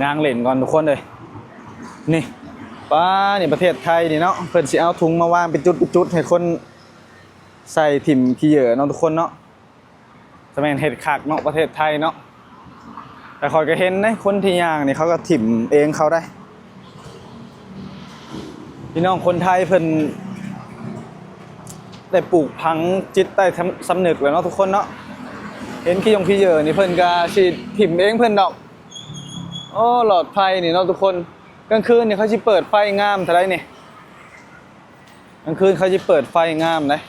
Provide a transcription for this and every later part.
ยางเล่นก่อนทุกคนเลย นี่ป้านี่ประเทศไทยนี่เนาะเพิ่นสิเอาถุงมาวางเป็นจุดๆจุดให้คนใส่ถิ่มขี้เหยื่อเนาะทุกคนเนาะสมัยเฮ็ดคักเนาะประเทศไทยเนาะแต่คอยก็เห็นนะคนที่ย่างนี่เขาก็ถิ่มเองเขาได้ พี่น้องคนไทยเพิ่นได้ปลูกพังจิตใต้สำนึกแล้วเนาะทุกคนเนาะเห็นขี้ยงขี้เหยื่อนี่เพิ่นก็สิถิ่มเองเพิ่นดอก โอ้หลอดไฟนี่เนาะทุกคนกลางคืนนี่เขาจะเปิดไฟงามเท่าไรนี่กลางคืนเขาจะเปิดไฟงามนะ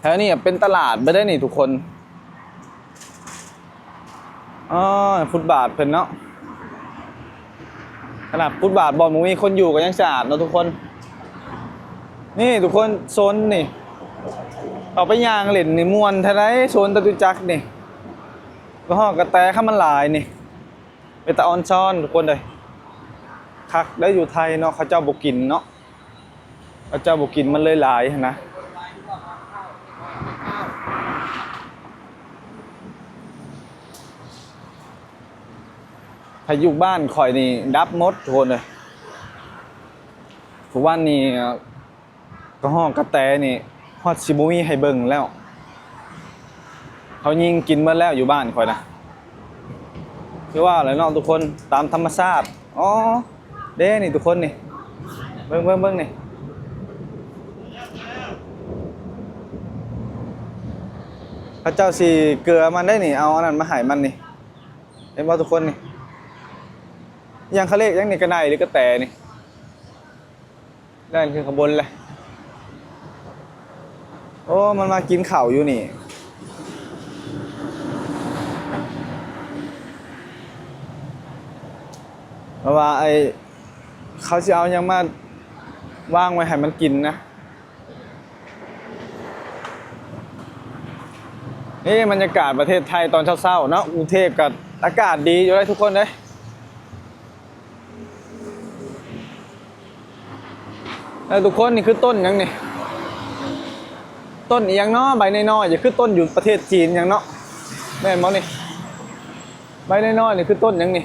แถวนี้เป็นตลาดไม่ได้นี่ทุกคนอ๋อฟุตบาทเพิ่นเนาะขนาดฟุตบาทบอลมึงมีคนอยู่ก็ยังสะอาดเนาะทุกคน นี่ทุกคนโซนนี่เอาไปยางเหล่นนี่มวนเท่าไรโซนตะตุจักนี่ก็ห้องกระแตข้ามันหลายนี่ เป็นตาออนช้อนทุกคนเลยคักได้อยู่ไทยเนาะเขาเจ้าบกินเนาะเขาเจ้าบกินมันเลยหลายนะพายุบ้านข่อยนี่ดับมดทุกคนเลยทุกวันนี้ก็ห้องกระแตนี่ฮอดซิบุมีให้เบิ่งแล้ว เขายิงกินเมื่อแล้วอยู่บ้านคอยนะ คือว่าอะไรเนาะทุกคนตามธรรมชาติอ๋อเด้นี่ทุกคนนี่เบิ้งเบิ้งเบิ้งนี่พระเจ้าสีเกลือมันได้นี่เอาอันนั้นมาหายมันนี่เห็นว่าทุกคนนี่ยังเขาเรียกยังนี่กระไดหรือกระแตนี่นั่นคือขบวนเลยโอ้มันมากินข่าอยู่นี่ เพราะว่าไอเขาจะเอายังมาว่างไว้ให้มันกินนะนี่บรรยากาศประเทศไทยตอนเช้าๆเนาะกรุงเทพกับอากาศดีอยู่เลยทุกคนเลยแล้วทุกคนนี่คือต้นยังนี่ต้นอียังเนาะใบใน้อยอย่าคือต้นอยู่ประเทศจีนยังเนาะแม่นมั้นี่ใบใน้อยนี่คือต้นยังนี่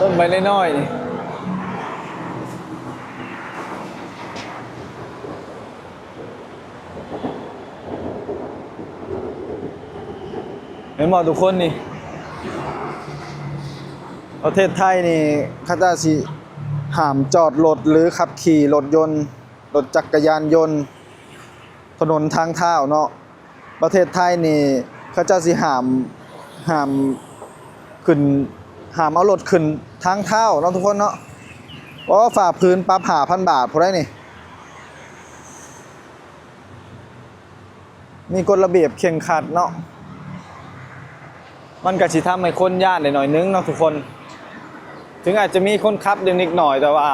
ต้นใบน้อยๆนี่เห็นบอทุกคนนี่ ประเทศไทยนี่เขาจะสิห้ามจอดรถหรือขับขี่รถยนต์รถจักรยานยนต์ ถนนทางเท้าเนาะประเทศไทยนี่เขาจะสิห้ามห้ามขึ้น หามเอารถขึ้นทางเท้าเนาะทุกคนเนาะเพราะฝ่าพื้นปรับหาพันบาทพอได้นี่ มีกฎระเบียบเข่งขัดเนาะมันก็สิทำให้คนย่านได้หน่อยนึงเนาะทุกคน ถึงอาจจะมีคนขับอย่างนิดหน่อยแต่ว่า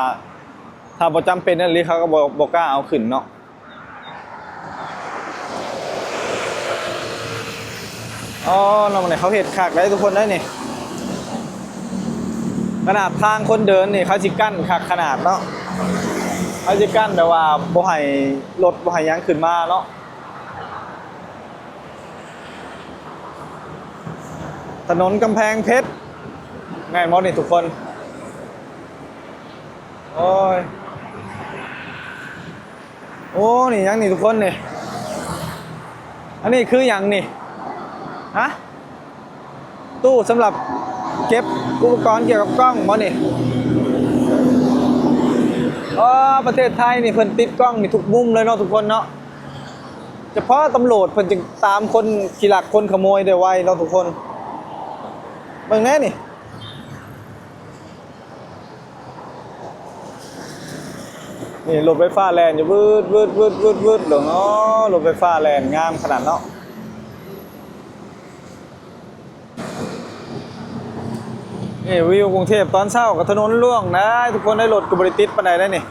ถ้าบ่จำเป็นนั่นลิเขาก็บ่บ่กล้าเอาขึ้นเนาะอ๋อเราเนี่ยเขาเห็ดคักได้ทุกคนได้นี่ ขนาดทางคนเดินนี่เขาจิกั้นคักขนาดเนาะเขาจิกั้นแบบว่าบ่ให้รถบ่ให้หยังขึ้นมาเนาะถนนกำแพงเพชรง่ายมอนี่ทุกคน โอ้ย โอ้นี่ยังนี่ทุกคนนี่ อันนี้คืออย่างนี่ ฮะ ตู้สำหรับ เก็บอุปกรณ์เกี่ยวกับกล้องบ่นี่อ๋อประเทศไทยนี่เพิ่นติดกล้องนี่ทุกมุมเลยเนาะทุกคนเนาะเฉพาะตำรวจเพิ่นจึงตามคนขี่หลักคนขโมยได้ไวเนาะทุกคนเบิ่งแน่นี่นี่รถไฟฟ้าแลนอยู่วืดวืดวืดวืดวืดหลงอ๋อรถไฟฟ้าแลนงามขนาดเนาะ นี่วิวกรุงเทพตอนเช้ากับถนนล่วงนะทุกคนได้รถกับบริติดปานใดได้นี่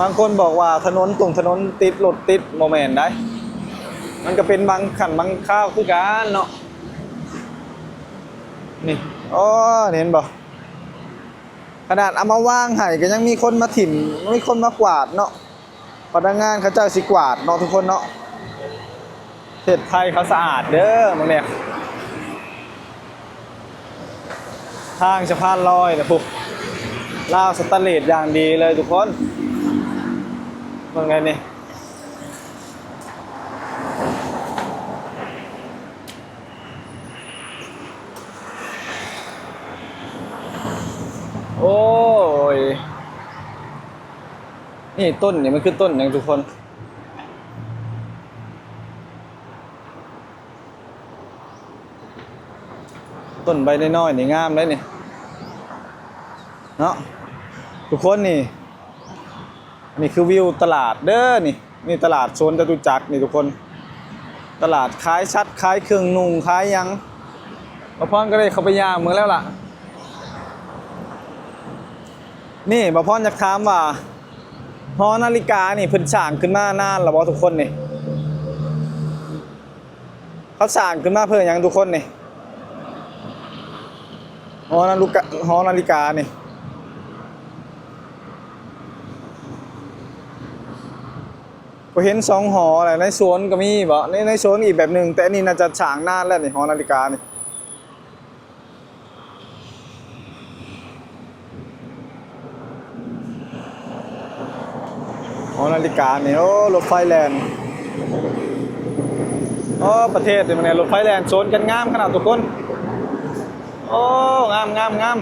บางคนบอกว่าถนนตรงถนนติดรถติดโมเมนต์ได้ มันก็เป็นบางขันบางข้าวคือกันเนาะนี่อ๋อเห็นบ่ขนาดเอามาว่างให้ก็ยังมีคนมาถิ่มมีคนมากวาดเนาะพนักงานเขาเจ้าสิกวาดเนาะทุกคนเนาะทศไทยเขาสะอาดเด้อมึงเนี่ย ทางสะพานลอยนะพวกลาวสแตนเลสอย่างดีเลยทุกคนมึงไงนี่โอ้ย นี่ต้นเนี่ยมันคือต้นอย่างทุกคน ต้นใบน้อยๆนี่งามเลยนี่เนาะทุกคนนี่นี่คือวิวตลาดเด้อนี่นี่ตลาดโซนจตุจักรนี่ทุกคน ตลาดขายชัดขายเครื่องนุ่งขายยังบาพรก็เลยเข้าไปยาเมือแล้วล่ะ นี่บาพรอยากถามว่าหอนาฬิกานี่เพิ่นสร้างขึ้นมานานแล้วบ่ทุกคนนี่เขาสร้างขึ้นมาเพื่อหยังทุกคนนี่ หอนาฬิกาหอนาฬิกานี่ก็เห็นสองหออะไรในสวนก็มีบ่ในในสวนอีกแบบหนึ่งแต่นนี้น่าจะฉางนานแล้วนี่หอนาฬิกานี่หอนาฬิกานี่โอ้รถไฟแลนด์โอ้ประเทศนี่มันเนี่ยรถไฟแลนด์โซนกันงามขนาดทุกคน โอ้งามงามงาม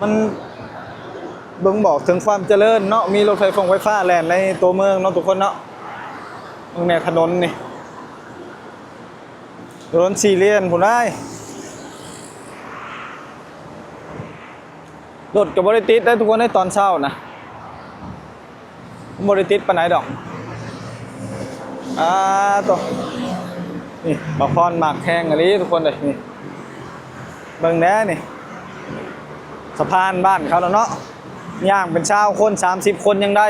มันเบิ่งบอกถึงความเจริญเนาะมีรถไฟฟงไฟฟ้าแล่นในตัวเมืองเนาะทุกคนเนาะตรงเนี่ยถนนนี่ถนนสี่เลนผมได้รถกับบริติดได้ทุกคนได้ตอนเช้านะบริติดปานไหนดอกอ่าตัวนี่บะพอนหมากแข้งอันนี้ทุกคนเลยนี่ เบิ่งแน่นี่สะพานบ้านเขาแล้วเนาะย่างเป็นเช้าคน30คนยังได้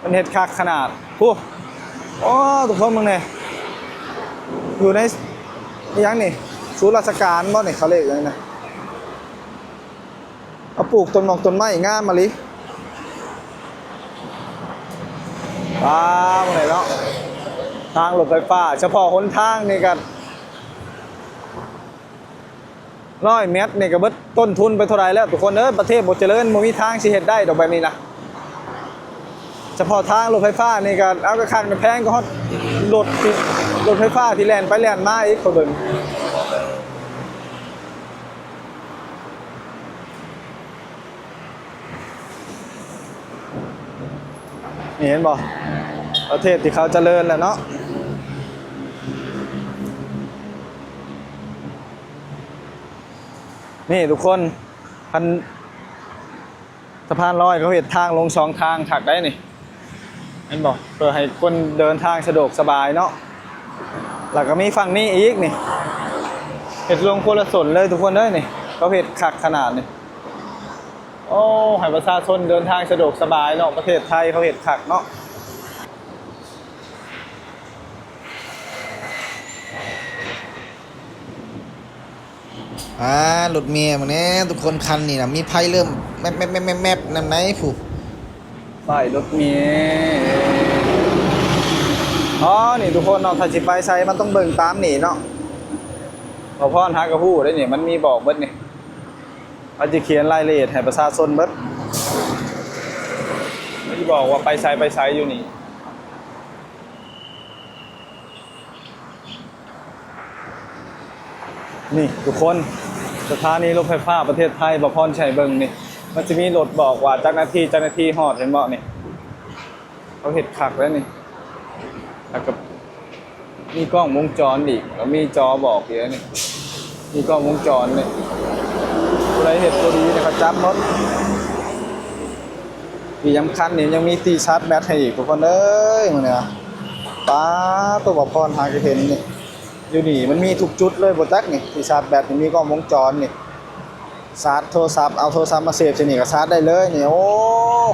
มันเห็ดคักขนาดผู้โอ้ทุกคนมึงเนี่ยอยู่ในยังนี่ศูนย์ราชการบ่นี่เขาเรียกยังนะเอาปลูกต้นหมอกต้นไม้งามมาลิว้าวมึงไหนเนาะทางรถไฟฟ้า เฉพาะหนทางนี่กัน ร้อยเมตรนี่ยก็เบิดต้นทุนไปเท่าไรแล้วทุกคนเอ้ยประเทศบ่เจริญบ่มีทางสิเฮ็ดได้ดอกแบบนี้นะเฉพาะทางรถไฟฟ้านี่ก็เอาก็คันแพงก็ฮอดรถรถไฟฟ้าที่แล่นไปแล่นมาอีกเขาเบิ่งนี่เห็นบ่ประเทศที่เขาเจริญแล้วเนาะ นี่ทุกคนพันสะพานลอยเขาเห็นทางลงสองทางถักได้นี่เห็นบอกเพื่อให้คนเดินทางสะดวกสบายเนาะแล้วก็มีฝั่งนี้อีกนี่เห็ดลงคนละสนเลยทุกคนเลยนี่เขาเห็ดขักขนาดนี่โอ้ให้ประชาชนเดินทางสะดวกสบายเนาะประเทศไทยเขาเห็ดขักเนาะ อ่ารถเมียมันนี้ทุกคนคันนี่นะมีไพ่เริ่มแมบแมบแมบแมบแมบนำไหนผู้ป้ายรถเมล์อ๋อนี่ทุกคนเนาะถ้าสิไปใส่มันต้องเบิ่งตามนี่เนาะพอพ่อฮักกับผู้ได้นี่มันมีบอกเบิดนี่มันจะเขียนรายละเอียดให้ประชาชนเบิดมันจะบอกว่าไปใส่ไปใส่อยู่นี่ นี่ทุกคนสถานีรถไฟฟ้าประเทศไทยบพรชัยเบิงนี่ มันจะมีรถบอกว่าเจ้าหน้าที่เจ้าหน้าที่หอดเห็นบ่นี่เขาเห็ดขักแล้วนี่แล้วก็มีกล้องวงจรอีกแล้วมีจอบอกอีกแล้วนี่ มีกล้องวงจรนี่อะไรเห็ดตัวดีเนะครับจับรถมียำคัญนี่ยังมีตีชาร์จแบตให้อีกทุกคนเอ้ยมันเนี่ยป้าตัวบพรหาก็เห็นนี่ อยู่นี่มันมีทุกจุดเลยบนจักนี่ที่ชาร์จแบตนี่มีกล้องวงจรนี่ชาร์จโทรศัพท์เอาโทรศัพท์มาเซฟที่นี่ก็ชาร์จได้เลยนี่โอ้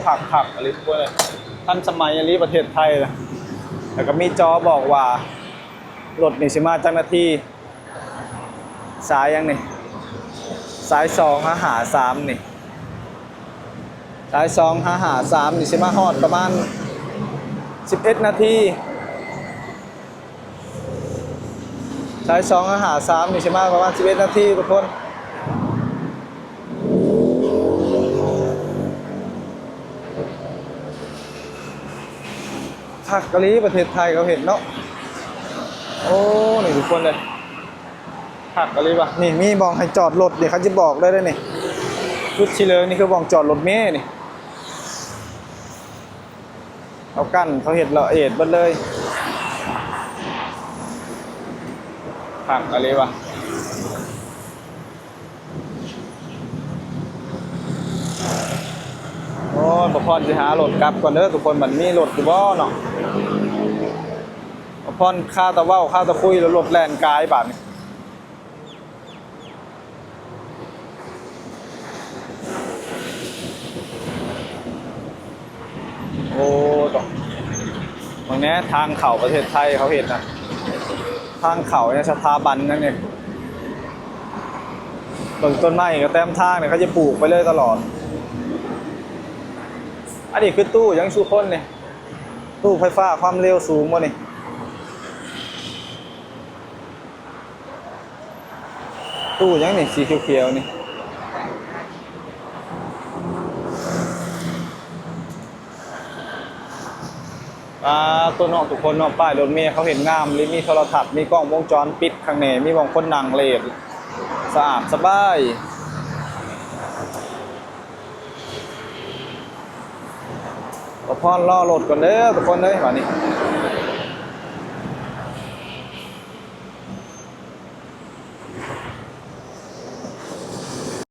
ผักผักอะไรทุกเลยทันสมัยอันนี้ประเทศไทยนะแล้วก็มีจอบอกว่ารถนี่สิมาจังนาทีสายยังนี่สายสองหาหาสามนี่สายสองหาหาสามนี่สิมาฮอดประมาณ11นาที สายสองหาสามนี่ใช่ไหมประมาณสิบเอ็ดนาทีทุกคนผักกะลีประเทศไทยเขาเห็นเนาะโอ้นี่ทุกคนเลยผักกะลีปะนี่มีบองให้จอดรถเดี๋ยวเขาจะบอกได้เลยนี่ชุดชิเลอนี่คือบองจอดรถเมย์นี่เขากั้นเขาเห็นละเอียดบัดเลย ผักอะไรวะโอ้ยประพรจะหาโหลดกลับก่อนเด้อทุกคนมันมีโหลดอยู่บ่เนาะประพรข้าวตะเว้าข้าวตะคุยแล้วโหลดแลนกายบาดนี่โอ้ตองตรงนี้ทางเข่าประเทศไทยเขาเห็นนะ ทางเขาเนี่ยสถาบันนั่นเนี่ยต้นต้นไม้กับแต้มทางเนี่ยเขาจะปลูกไปเลยตลอด อันนี้คือตู้ยังชูคนเนี่ยตู้ไฟฟ้าความเร็วสูงวะนี่ตู้ยังนี่สีเขียวๆนี่ อ่าตัวนอกทุกคนนอกป้ายรถเมย์เขาเห็นงามหรือมีโทรทัศน์มีกล้องวงจรปิดข้างในมีบางคนนั่งเลดสะอาดสบายพอพอนล่อรถก่อนเด้อทุกคนเด้ยวันนี้